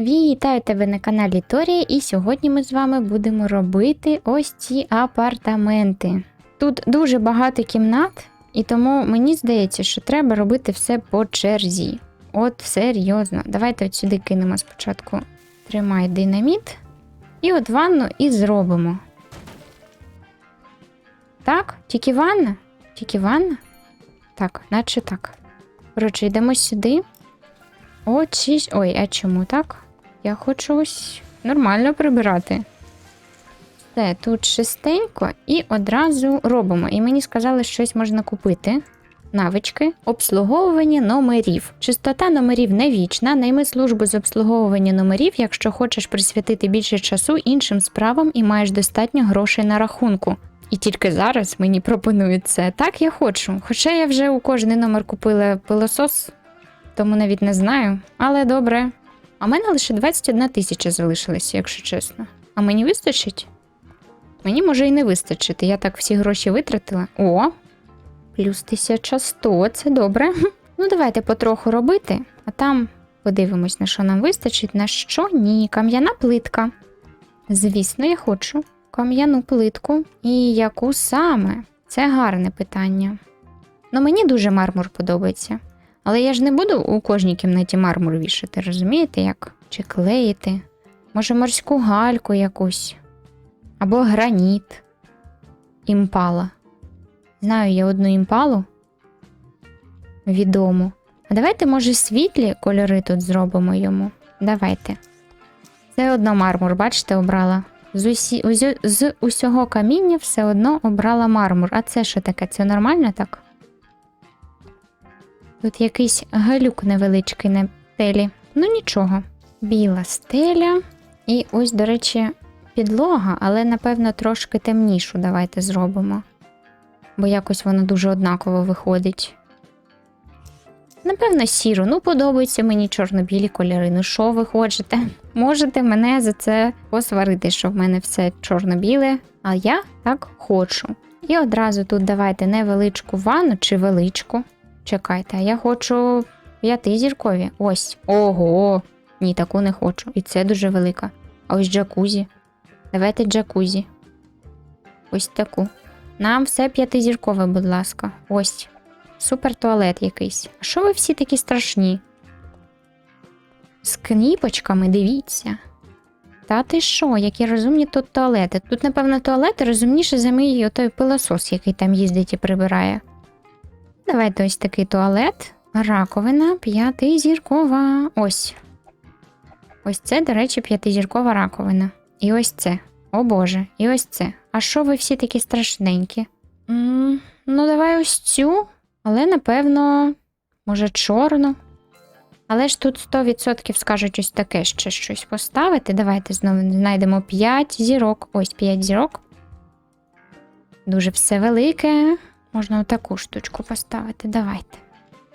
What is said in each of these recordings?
Вітаю тебе на каналі Торія, і сьогодні ми з вами будемо робити ось ці апартаменти. Тут дуже багато кімнат, і тому мені здається, що треба робити все по черзі. От серйозно. Давайте от сюди кинемо спочатку. Тримай динаміт. І от ванну і зробимо. Так, тільки ванна? Тільки ванна? Так, наче так. Коротше, йдемо сюди. От. Ой, а чому так? Я хочу ось нормально прибирати. Все, тут шестенько і одразу робимо. І мені сказали, що щось можна купити. Навички, обслуговування номерів. Чистота номерів не вічна. Найми службу з обслуговування номерів, якщо хочеш присвятити більше часу іншим справам і маєш достатньо грошей на рахунку. І тільки зараз мені пропонують це. Так я хочу. Хоча я вже у кожний номер купила пилосос, тому навіть не знаю. Але добре. А в мене лише 21 тисяча залишилася, якщо чесно. А мені вистачить? Мені може і не вистачити. Я так всі гроші витратила. О, плюс 1100, це добре. Ну, давайте потроху робити, а там подивимось, на що нам вистачить, на що ні. Кам'яна плитка. Звісно, я хочу кам'яну плитку. І яку саме? Це гарне питання. Ну, мені дуже мармур подобається. Але я ж не буду у кожній кімнаті мармур вішати, розумієте, як? Чи клеїти? Може, морську гальку якусь. Або граніт. Імпала. Знаю я одну імпалу. Відому. А давайте, може, світлі кольори тут зробимо йому. Давайте. Це одно мармур, бачите, обрала. З, усі, з усього каміння все одно обрала мармур. А це що таке? Це нормально так? Тут якийсь галюк невеличкий на стелі. Ну нічого. Біла стеля. І ось, до речі, підлога, але напевно трошки темнішу давайте зробимо. Бо якось воно дуже однаково виходить. Напевно, сіру. Ну, подобаються мені чорно-білі кольори. Ну, що ви хочете? Можете мене за це посварити, що в мене все чорно-біле, а я так хочу. І одразу тут давайте невеличку ванну чи величку. Чекайте, а я хочу п'ятизіркові. Ось. Ого. Ні, таку не хочу. І це дуже велика. А ось джакузі. Давайте джакузі. Ось таку. Нам все п'ятизіркове, будь ласка. Ось. Супер туалет якийсь. А що ви всі такі страшні? З кніпочками, дивіться. Та ти що, які розумні тут туалети? Тут, напевно, туалети розумніше за мій отой пилосос, який там їздить і прибирає. Давайте ось такий туалет. Раковина п'ятизіркова. Ось. Ось це, до речі, п'ятизіркова раковина. І ось це. О Боже, і ось це. А що ви всі такі страшненькі? м ну, давай ось цю, але напевно, може, чорну. Але ж тут 100% скажуть ось таке ще щось поставити. Давайте знову знайдемо 5 зірок. Ось 5 зірок. Дуже все велике. Можна отаку штучку поставити. Давайте.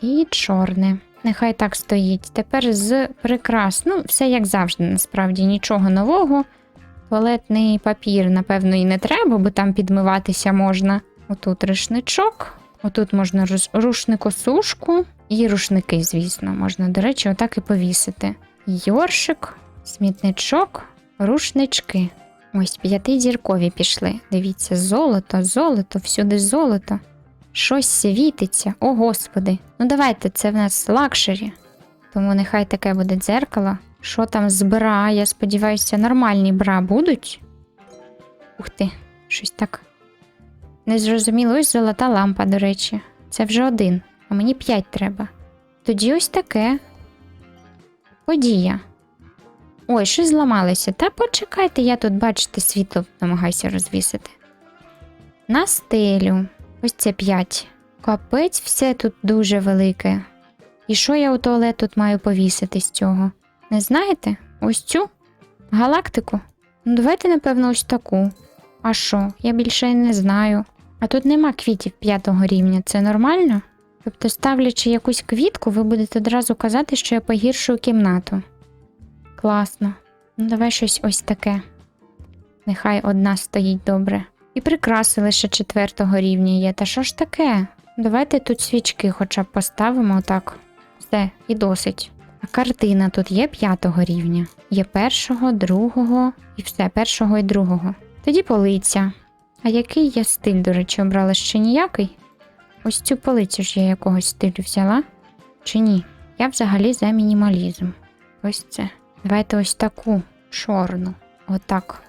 І чорне. Нехай так стоїть. Тепер з прикрас. Ну, все як завжди, насправді, нічого нового. Туалетний папір, напевно, і не треба, бо там підмиватися можна. Отут рушничок. Отут можна рушникосушку і рушники, звісно, можна, до речі, отак і повісити. Йоршик, смітничок, рушнички. Ось п'ятизіркові пішли. Дивіться, золото, золото, всюди золото. Щось світиться, о господи. Ну давайте, це в нас лакшері. Тому нехай таке буде дзеркало. Що там з бра? Я сподіваюся, нормальні бра будуть. Ух ти, щось так. Незрозуміло, ось золота лампа, до речі. Це вже один, а мені п'ять треба. Тоді ось таке. Подія. Ой, щось зламалося. Та почекайте, я тут, бачите, світло намагаюся розвісити. На стелю. Ось це 5. Капець, все тут дуже велике. І що я у туалет тут маю повісити з цього? Не знаєте? Ось цю? Галактику? Ну, давайте, напевно, ось таку. А що? Я більше не знаю. А тут нема квітів п'ятого рівня, це нормально? Тобто, ставлячи якусь квітку, ви будете одразу казати, що я погіршую кімнату. Класно. Ну, давай щось ось таке. Нехай одна стоїть добре. І прикраси лише четвертого рівня є. Та що ж таке? Давайте тут свічки хоча б поставимо так. Все, і досить. А картина тут є п'ятого рівня. Є першого, другого і все, першого і другого. Тоді полиця. А який я стиль, до речі, обрала ще ніякий? Ось цю полицю ж я якогось стилю взяла. Чи ні? Я взагалі за мінімалізм. Ось це. Давайте ось таку чорну. Отак.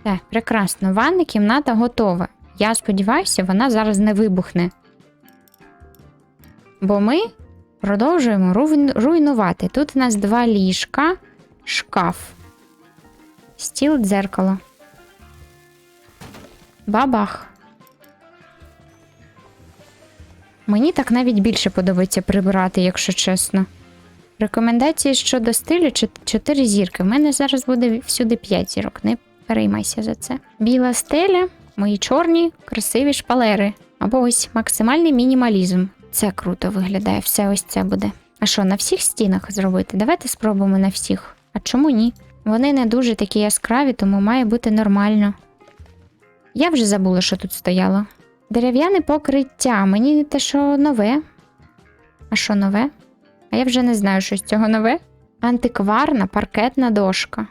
Все, прекрасно. Ванна кімната готова. Я сподіваюся, вона зараз не вибухне. Бо ми продовжуємо руйнувати. Тут у нас два ліжка, шкаф, стіл, дзеркало. Бабах. Мені так навіть більше подобається прибирати, якщо чесно. Рекомендації щодо стилю 4 зірки. У мене зараз буде всюди 5 зірок. Не переймайся за це. Біла стеля, мої чорні, красиві шпалери. Або ось максимальний мінімалізм. Це круто виглядає, все ось це буде. А що, на всіх стінах зробити? Давайте спробуємо на всіх. А чому ні? Вони не дуже такі яскраві, тому має бути нормально. Я вже забула, що тут стояло. Дерев'яне покриття. Мені те, що нове. А що нове? А я вже не знаю, що з цього нове. Антикварна паркетна дошка.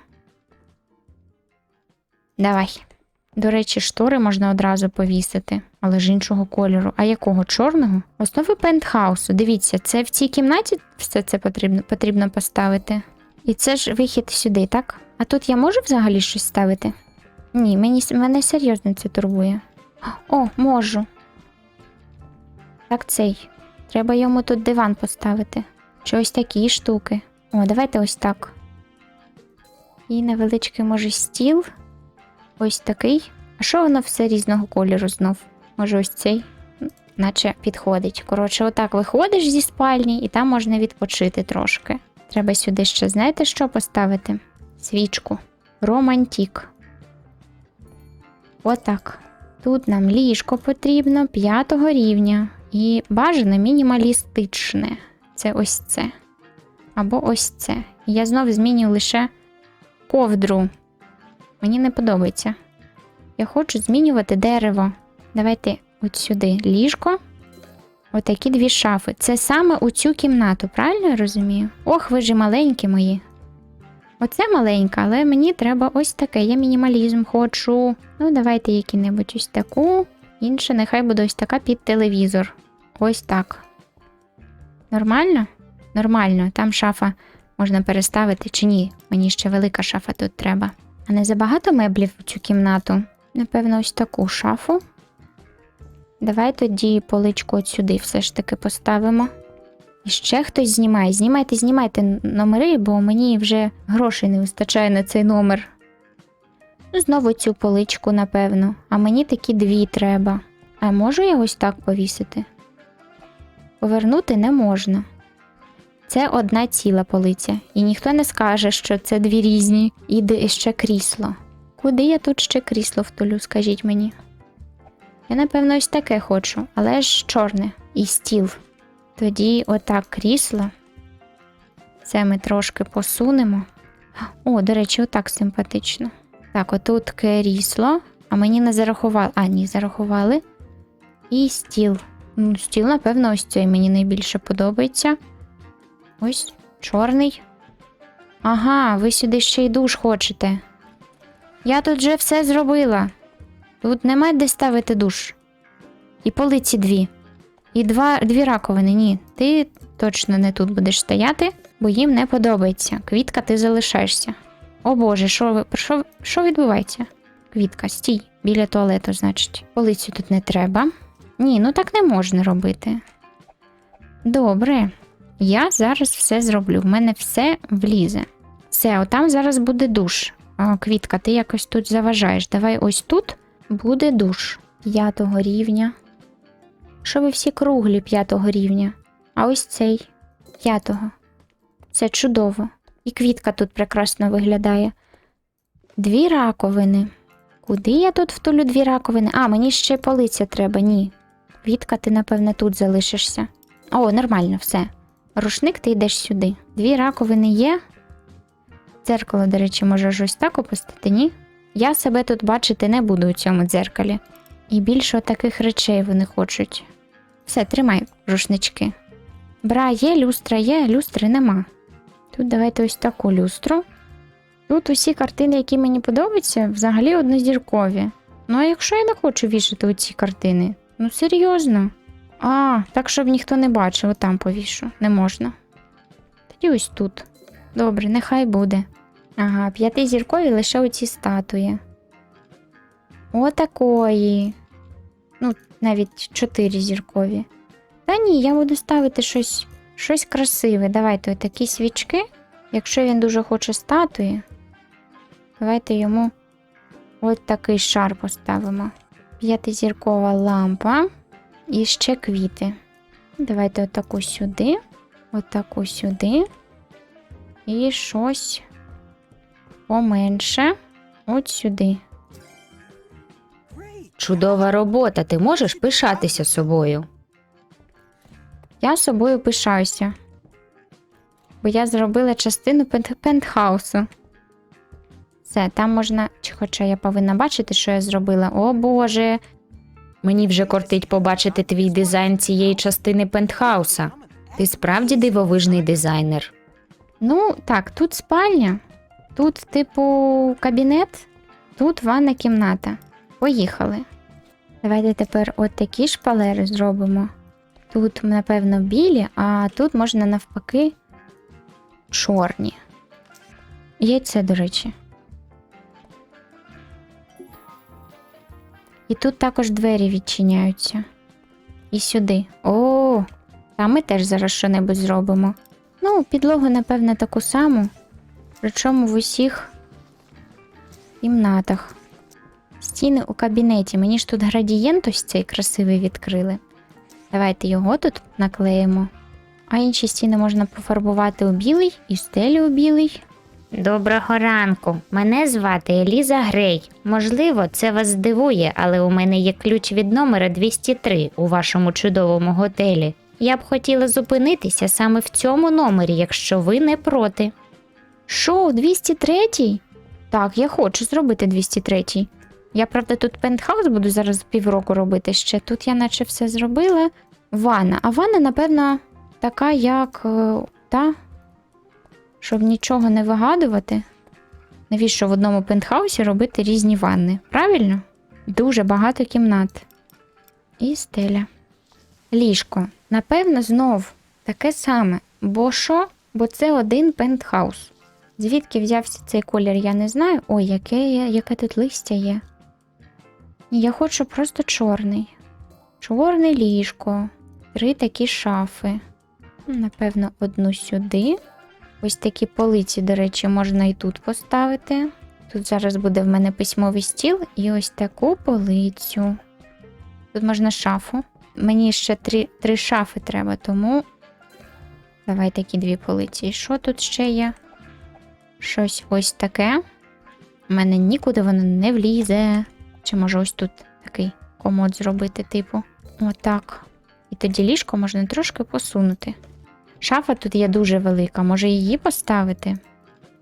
Давай. До речі, штори можна одразу повісити, але ж іншого кольору. А якого чорного? Основи пентхаусу. Дивіться, це в цій кімнаті все це потрібно, потрібно поставити. І це ж вихід сюди, так? А тут я можу взагалі щось ставити? Ні, мені, мене серйозно це турбує. О, можу. Так цей. Треба йому тут диван поставити. Чи ось такі штуки. О, давайте ось так. І невеличкий, може, стіл. Ось такий. А що воно все різного кольору знов? Може, ось цей? Наче підходить. Коротше, отак виходиш зі спальні, і там можна відпочити трошки. Треба сюди ще, знаєте, що поставити? Свічку. Романтік. Отак. Тут нам ліжко потрібно п'ятого рівня. І бажано мінімалістичне. Це ось це. Або ось це. Я знов зміню лише ковдру. Мені не подобається. Я хочу змінювати дерево. Давайте от сюди ліжко. Отакі дві шафи. Це саме у цю кімнату, правильно я розумію? Ох, ви ж маленькі мої. Оце маленька, але мені треба ось таке. Я мінімалізм хочу. Ну, давайте які-небудь ось таку. Інша нехай буде ось така під телевізор. Ось так. Нормально? Нормально. Там шафа можна переставити чи ні. Мені ще велика шафа тут треба. А не забагато меблів у цю кімнату? Напевно, ось таку шафу. Давай тоді поличку от сюди все ж таки поставимо. І ще хтось знімає. Знімайте, знімайте номери, бо мені вже грошей не вистачає на цей номер. Знову цю поличку, напевно. А мені такі дві треба. А можу я ось так повісити? Повернути не можна. Це одна ціла полиця, і ніхто не скаже, що це дві різні, і де ще крісло. Куди я тут ще крісло втулю, скажіть мені? Я, напевно, ось таке хочу, але ж чорне і стіл. Тоді отак крісло. Це ми трошки посунемо. О, до речі, отак симпатично. Так, отут крісло, а мені не зарахували. А, ні, зарахували. І стіл. Ну, стіл, напевно, ось цей мені найбільше подобається. Ось чорний. Ага, ви сюди ще й душ хочете. Я тут вже все зробила. Тут немає де ставити душ. І полиці дві. І два, дві раковини. Ні, ти точно не тут будеш стояти, бо їм не подобається. Квітка, ти залишаєшся. О Боже, що що, що відбувається? Квітка, стій біля туалету, значить. Полицю тут не треба. Ні, ну так не можна робити. Добре. Я зараз все зроблю. В мене все влізе. Все, отам зараз буде душ. О, Квітка, ти якось тут заважаєш. Давай ось тут буде душ п'ятого рівня. Що ви всі круглі п'ятого рівня? А ось цей п'ятого. Це чудово. І квітка тут прекрасно виглядає. Дві раковини. Куди я тут втулю дві раковини? А, мені ще полиця треба, ні. Квітка, ти, напевне, тут залишишся. О, нормально, все. Рушник, ти йдеш сюди. Дві раковини є. Дзеркало, до речі, можеш ось так опустити, ні? Я себе тут бачити не буду у цьому дзеркалі. І більше таких речей вони хочуть. Все, тримай рушнички. Бра, є люстра, є, люстри нема. Тут давайте ось таку люстру. Тут усі картини, які мені подобаються, взагалі однозіркові. Ну а якщо я не хочу вішати оці картини? Ну серйозно. А, так, щоб ніхто не бачив, отам повішу. Не можна. Тоді ось тут. Добре, нехай буде. Ага, п'ятизіркові лише оці статуї. Отакої. Ну, навіть чотири зіркові. Та ні, я буду ставити щось, щось красиве. Давайте отакі свічки. Якщо він дуже хоче статуї, давайте йому от такий шар поставимо. П'ятизіркова лампа і ще квіти. Давайте отаку сюди, отаку сюди. І щось поменше. От сюди. Чудова робота, ти можеш пишатися собою. Я собою пишаюся. Бо я зробила частину пент- пентхаусу. Все, там можна. Хоча я повинна бачити, що я зробила. О Боже. Мені вже кортить побачити твій дизайн цієї частини пентхауса. Ти справді дивовижний дизайнер. Ну, так, тут спальня, тут, типу, кабінет, тут ванна кімната. Поїхали. Давайте тепер от такі шпалери зробимо. Тут, напевно, білі, а тут можна навпаки чорні. Яйце, до речі. І тут також двері відчиняються. І сюди. О, там ми теж зараз що-небудь зробимо. Ну, підлогу, напевне, таку саму. Причому в усіх кімнатах. Стіни у кабінеті. Мені ж тут градієнт ось цей красивий відкрили. Давайте його тут наклеїмо. А інші стіни можна пофарбувати у білий і стелю у білий. Доброго ранку. Мене звати Еліза Грей. Можливо, це вас здивує, але у мене є ключ від номера 203 у вашому чудовому готелі. Я б хотіла зупинитися саме в цьому номері, якщо ви не проти. Шоу 203? Так, я хочу зробити 203. Я, правда, тут пентхаус буду зараз півроку робити ще. Тут я наче все зробила. Ванна. А ванна, напевно, така, як е, та, щоб нічого не вигадувати. Навіщо в одному пентхаусі робити різні ванни? Правильно? Дуже багато кімнат. І стеля. Ліжко. Напевно, знов таке саме. Бо що? Бо це один пентхаус. Звідки взявся цей колір, я не знаю. Ой, яке, яке тут листя є. Я хочу просто чорний. Чорне ліжко. Три такі шафи. Напевно, одну сюди. Ось такі полиці, до речі, можна і тут поставити. Тут зараз буде в мене письмовий стіл і ось таку полицю. Тут можна шафу. Мені ще три, три шафи треба, тому давай такі дві полиці. Що тут ще є? Щось ось таке. У мене нікуди воно не влізе. Чи може ось тут такий комод зробити, типу. Отак. І тоді ліжко можна трошки посунути. Шафа тут є дуже велика, може її поставити?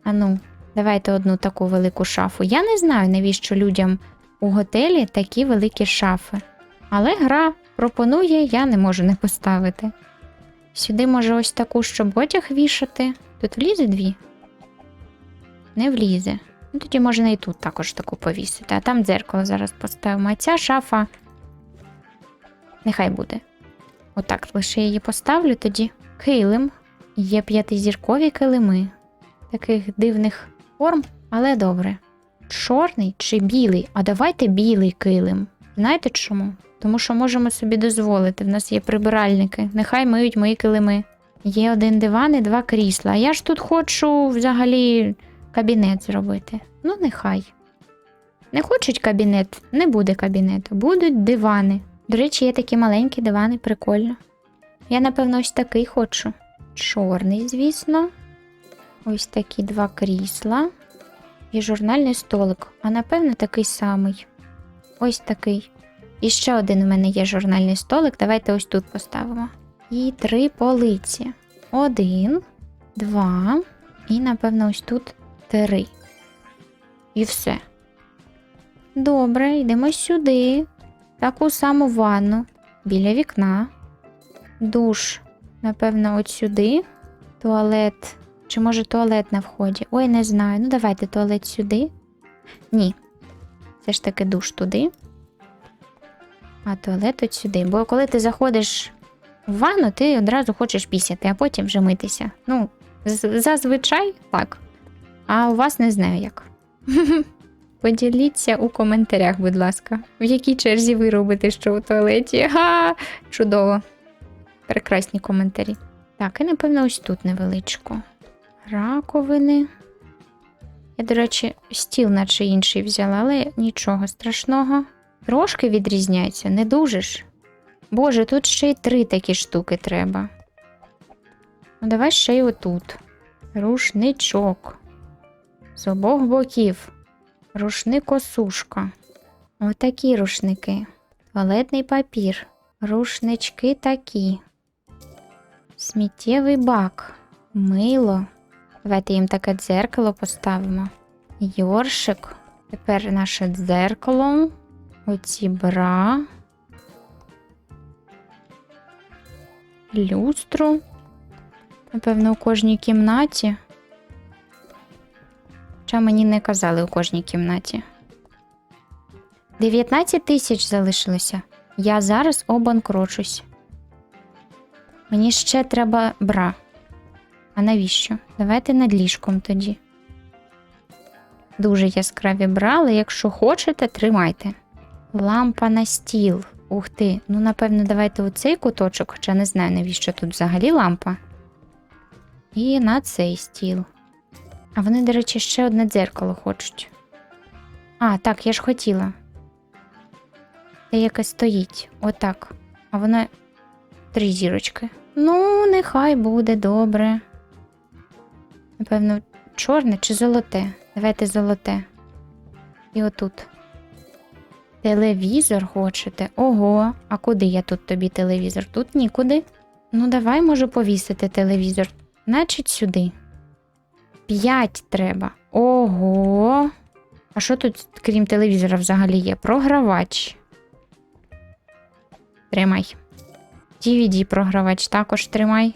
Ану, давайте одну таку велику шафу. Я не знаю, навіщо людям у готелі такі великі шафи. Але гра пропонує, я не можу не поставити. Сюди може ось таку, щоб одяг вішати. Тут влізе дві? Не влізе. Ну, тоді можна і тут також таку повісити. А там дзеркало зараз поставимо. А ця шафа. Нехай буде. Отак лише її поставлю тоді. Килим. Є п'ятизіркові килими. Таких дивних форм, але добре. Чорний чи білий? А давайте білий килим. Знаєте чому? Тому що можемо собі дозволити. В нас є прибиральники. Нехай миють мої килими. Є один диван і два крісла. А я ж тут хочу взагалі кабінет зробити. Ну, нехай. Не хочуть кабінет, не буде кабінету, будуть дивани. До речі, є такі маленькі дивани, прикольно. Я, напевно, ось такий хочу. Чорний, звісно. Ось такі два крісла. І журнальний столик. А напевно такий самий. Ось такий. І ще один у мене є журнальний столик. Давайте ось тут поставимо. І три полиці. Один, два. І, напевно, ось тут три. І все. Добре, йдемо сюди. Таку саму ванну біля вікна. Душ Напевно, от сюди. Туалет. Чи може туалет на вході? Ой, не знаю. Ну, давайте туалет сюди. Ні. Все ж таки душ туди. А туалет от сюди. Бо коли ти заходиш в ванну, ти одразу хочеш пісяти, а потім вже митися. Ну, зазвичай так. А у вас не знаю як. Поділіться у коментарях, будь ласка, в якій черзі ви робите що у туалеті. Га! Чудово. Прекрасні коментарі. Так, і напевно, ось тут невеличко. Раковини. Я, до речі, стіл, наче інший взяла, але нічого страшного. Трошки відрізняється, не дуже ж. Боже, тут ще й три такі штуки треба. Ну, давай ще й отут. Рушничок. З обох боків. Рушникосушка. Отакі рушники. Туалетний папір. Рушнички такі. Сміттєвий бак. Мило. Давайте їм таке дзеркало поставимо. Йоршик. Тепер наше дзеркало. Оці бра. Люстру. Напевно, у кожній кімнаті. Хоча мені не казали у кожній кімнаті. 19 тисяч залишилося. Я зараз обанкрочусь. Мені ще треба бра. А навіщо? Давайте над ліжком тоді. Дуже яскраві бра, але якщо хочете, тримайте. Лампа на стіл. Ух ти. Ну, напевно, давайте у цей куточок, хоча не знаю, навіщо тут взагалі лампа. І на цей стіл. А вони, до речі, ще одне дзеркало хочуть. А, так, я ж хотіла. Те яке стоїть. Отак. А воно три зірочки. Ну, нехай буде добре. Напевно, чорне чи золоте. Давайте золоте. І отут. Телевізор хочете? Ого, а куди я тут тобі телевізор? Тут нікуди. Ну, давай можу повісити телевізор. Значить, сюди. П'ять треба. Ого. А що тут, крім телевізора, взагалі є? Програвач. Тримай. DVD програвач також тримай.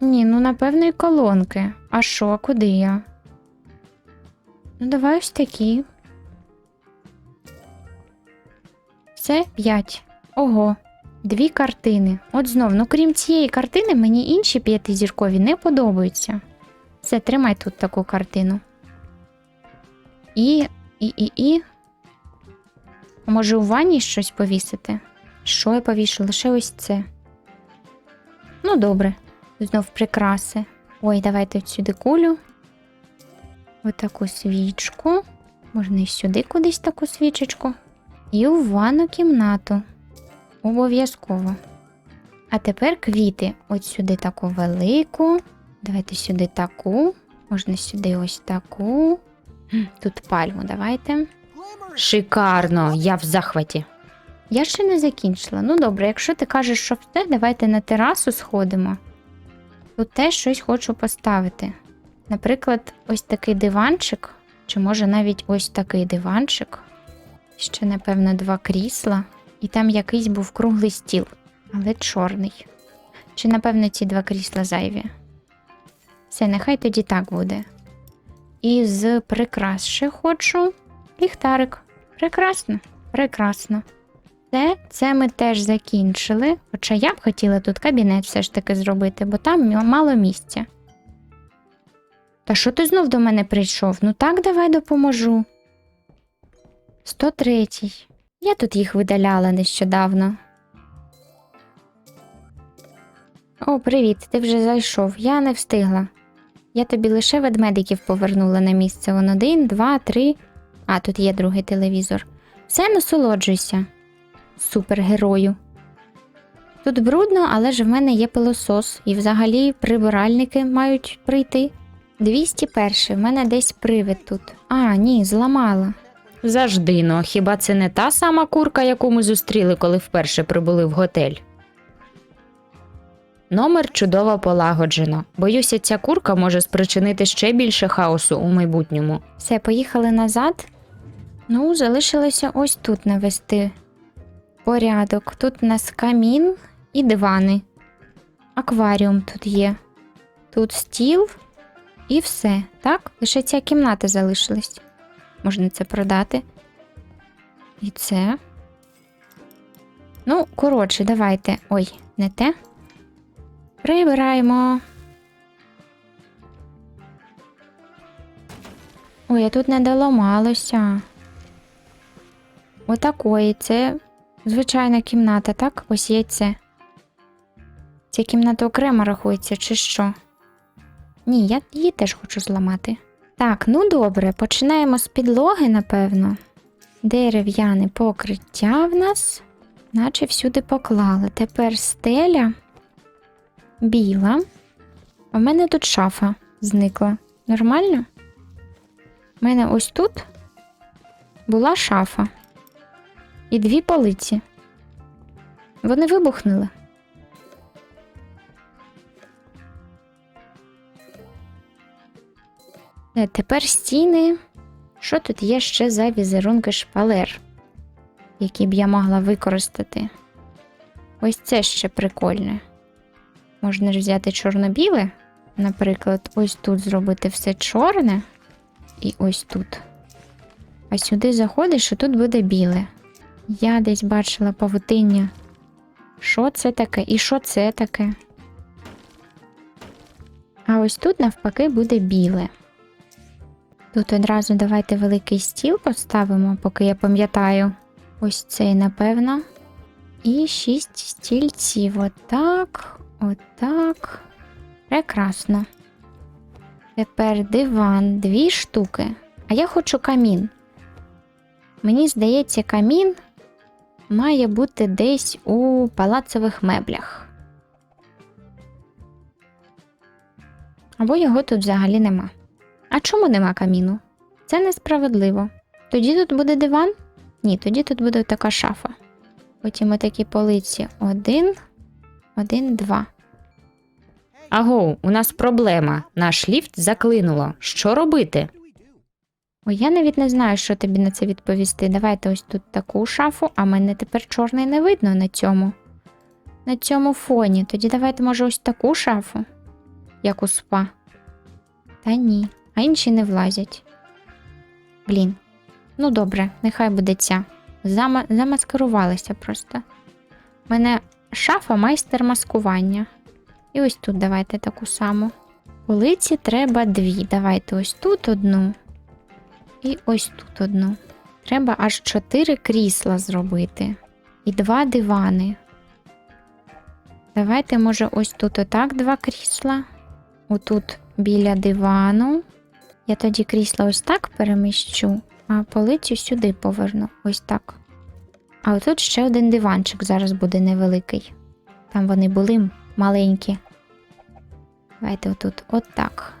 Ні, ну напевно і колонки. А що, куди я? Ну, давай ось такі. Це 5. Ого, дві картини. От знов, ну крім цієї картини, мені інші п'ятизіркові не подобаються. Все, тримай тут таку картину. І, і, і, і. Може, у ванні щось повісити? Що я повішу? Лише ось це. Ну, добре. Знов прикраси. Ой, давайте сюди кулю. Отаку свічку. Можна і сюди кудись таку свічечку. І у ванну кімнату. Обов'язково. А тепер квіти. От сюди таку велику. Давайте сюди таку. Можна сюди ось таку. Тут пальму давайте. Шикарно, я в захваті. Я ще не закінчила. Ну добре, якщо ти кажеш, що все, давайте на терасу сходимо. Тут теж щось хочу поставити. Наприклад, ось такий диванчик, чи може навіть ось такий диванчик. Ще, напевно, два крісла, і там якийсь був круглий стіл, але чорний. Чи, напевно, ці два крісла зайві. Все, нехай тоді так буде. І з прикрас хочу ліхтарик. Прекрасно, прекрасно. Це, це ми теж закінчили. Хоча я б хотіла тут кабінет все ж таки зробити, бо там мало місця. Та що ти знов до мене прийшов? Ну так давай допоможу. 103. Я тут їх видаляла нещодавно. О, привіт, ти вже зайшов. Я не встигла. Я тобі лише ведмедиків повернула на місце. Он один, два, три. А, тут є другий телевізор. Все насолоджуйся супергерою. Тут брудно, але ж в мене є пилосос, і взагалі прибиральники мають прийти. 201, в мене десь привид тут. А, ні, зламала. Заждино, хіба це не та сама курка, яку ми зустріли, коли вперше прибули в готель? Номер чудово полагоджено. Боюся, ця курка може спричинити ще більше хаосу у майбутньому. Все, поїхали назад. Ну, залишилося ось тут навести порядок. Тут у нас камін і дивани. акваріум тут є. Тут стіл і все. Так? Лише ця кімната залишилась. Можна це продати. І це. Ну, коротше, давайте. Ой, не те. Прибираємо. Ой, а тут не доламалося. Отакої. Це звичайна кімната, так? Ось є це. Ця кімната окремо рахується, чи що? Ні, я її теж хочу зламати. Так, ну добре, починаємо з підлоги, напевно. Дерев'яне покриття в нас, наче всюди поклали. Тепер стеля біла. В мене тут шафа зникла. Нормально? У мене ось тут була шафа і дві полиці. Вони вибухнули. Е, Тепер стіни. Що тут є ще за візерунки шпалер, які б я могла використати? Ось це ще прикольне. Можна ж взяти чорно-біле, наприклад, ось тут зробити все чорне, і ось тут. А сюди заходиш, і тут буде біле. Я десь бачила павутиння. Що це таке? І що це таке? А ось тут, навпаки, буде біле. Тут одразу давайте великий стіл поставимо, поки я пам'ятаю. Ось цей, напевно. І шість стільців. Отак, отак. Прекрасно. Тепер диван, дві штуки. А я хочу камін. Мені здається, камін має бути десь у палацових меблях. Або його тут взагалі нема. А чому нема каміну? Це несправедливо. Тоді тут буде диван? Ні, тоді тут буде така шафа. Потім отакі полиці. Один, один, два. Аго, у нас проблема. Наш ліфт заклинуло. Що робити? Ой, я навіть не знаю, що тобі на це відповісти. Давайте ось тут таку шафу, а мене тепер чорний не видно на цьому. На цьому фоні. Тоді давайте, може, ось таку шафу, як у спа. Та ні, а інші не влазять. Блін. Ну добре, нехай буде ця. Зама... Замаскирувалася просто. У мене шафа майстер маскування. І ось тут давайте таку саму. Полиці треба дві. Давайте ось тут одну. І ось тут одну. Треба аж чотири крісла зробити. І два дивани. Давайте, може, ось тут отак два крісла. Отут біля дивану. Я тоді крісла ось так переміщу, а полицю сюди поверну. Ось так. А отут ще один диванчик зараз буде невеликий. Там вони були маленькі. Давайте отут отак.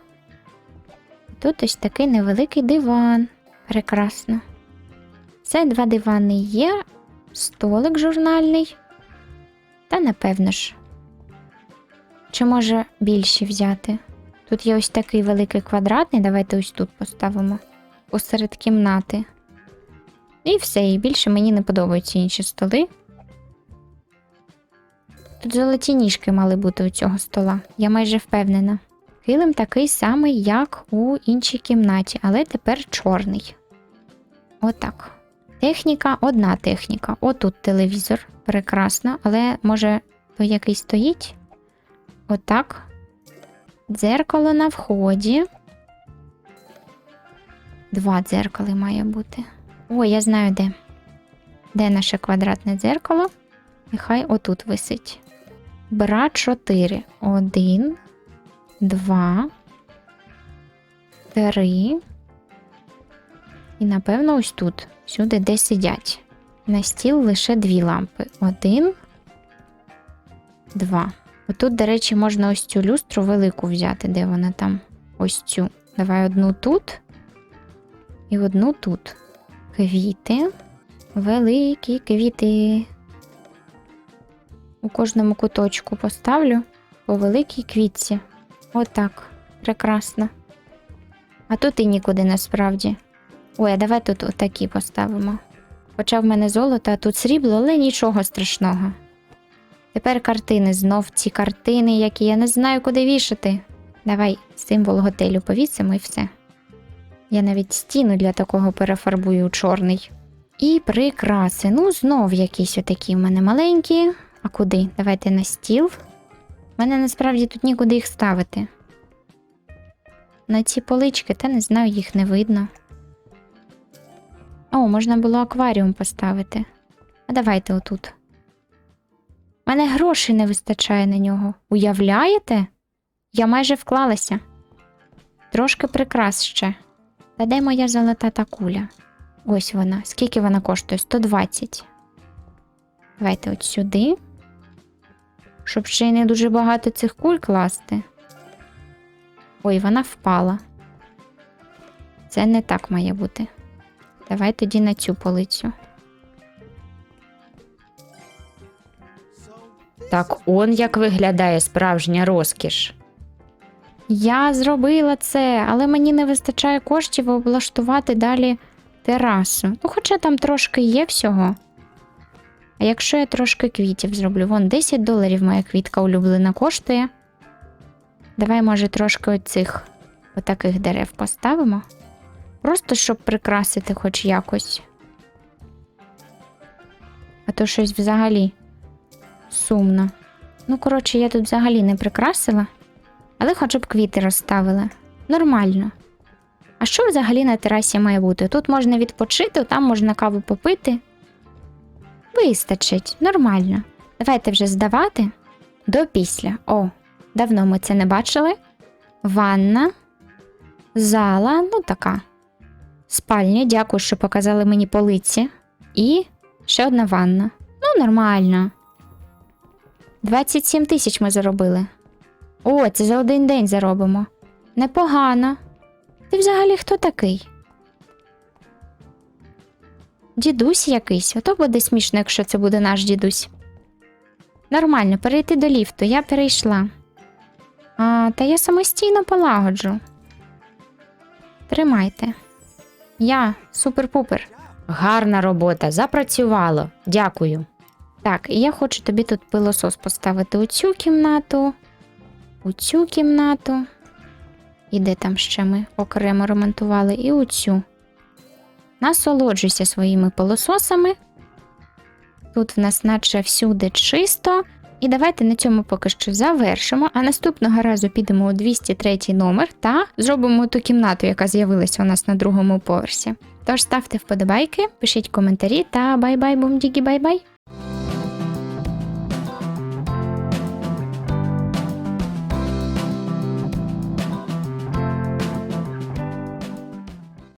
Тут ось такий невеликий диван. Прекрасно. Це два дивани є, столик журнальний. Та напевно ж. Чи може більші взяти? Тут є ось такий великий квадратний, давайте ось тут поставимо посеред кімнати. І все, і більше мені не подобаються інші столи. Тут золоті ніжки мали бути у цього стола, я майже впевнена. Килим такий самий, як у іншій кімнаті, але тепер чорний. Отак. Техніка одна техніка. Отут телевізор. Прекрасно, але може той який стоїть? Отак. Дзеркало на вході. Два дзеркали має бути. О, я знаю де. Де наше квадратне дзеркало? Нехай отут висить. Бра 4. Один, два, три. І, напевно, ось тут. Сюди, де сидять. На стіл лише дві лампи. Один, два. Отут, до речі, можна ось цю люстру велику взяти, де вона там. Ось цю. Давай одну тут і одну тут. Квіти. Великі квіти. У кожному куточку поставлю по великій квітці. Отак. Прекрасно. А тут і нікуди насправді. Ой, а давай тут отакі поставимо. Хоча в мене золото, а тут срібло, але нічого страшного. Тепер картини, знов ці картини, які я не знаю, куди вішати. Давай символ готелю повісимо і все. Я навіть стіну для такого перефарбую у чорний. І прикраси. Ну, знов якісь отакі в мене маленькі. А куди? Давайте на стіл. У мене насправді тут нікуди їх ставити. На ці полички, та не знаю, їх не видно. О, можна було акваріум поставити. А давайте отут. У мене грошей не вистачає на нього. Уявляєте? Я майже вклалася. Трошки прикрас ще. Та де моя золота та куля? Ось вона. Скільки вона коштує? 120. Давайте от сюди. Щоб ще й не дуже багато цих куль класти. Ой, вона впала. Це не так має бути. Давай тоді на цю полицю. Так он як виглядає справжня розкіш. Я зробила це, але мені не вистачає коштів облаштувати далі терасу. Ну, хоча там трошки є всього. А якщо я трошки квітів зроблю, вон 10 доларів моя квітка улюблена коштує. Давай, може, трошки оцих отаких дерев поставимо. Просто щоб прикрасити хоч якось. А то щось взагалі сумно. Ну, коротше, я тут взагалі не прикрасила. Але хоча б квіти розставили. Нормально. А що взагалі на терасі має бути? Тут можна відпочити, там можна каву попити. Вистачить, нормально. Давайте вже здавати до після. О, давно ми це не бачили. Ванна, зала, ну така. Спальня, дякую, що показали мені полиці. І ще одна ванна. Ну, нормально. 27 тисяч ми заробили. О, це за один день заробимо. Непогано. Ти взагалі хто такий? Дідусь якийсь, ото буде смішно, якщо це буде наш дідусь. Нормально, перейти до ліфту, я перейшла. А, та я самостійно полагоджу. Тримайте. Я супер-пупер. Гарна робота, запрацювало. Дякую. Так, і я хочу тобі тут пилосос поставити у цю кімнату, у цю кімнату. І де там ще ми окремо ремонтували, і у цю. Насолоджуйся своїми пилососами. Тут в нас наче всюди чисто. І давайте на цьому поки що завершимо. А наступного разу підемо у 203 номер та зробимо ту кімнату, яка з'явилася у нас на другому поверсі. Тож ставте вподобайки, пишіть коментарі та бай-бай, бум-дігі, бай-бай!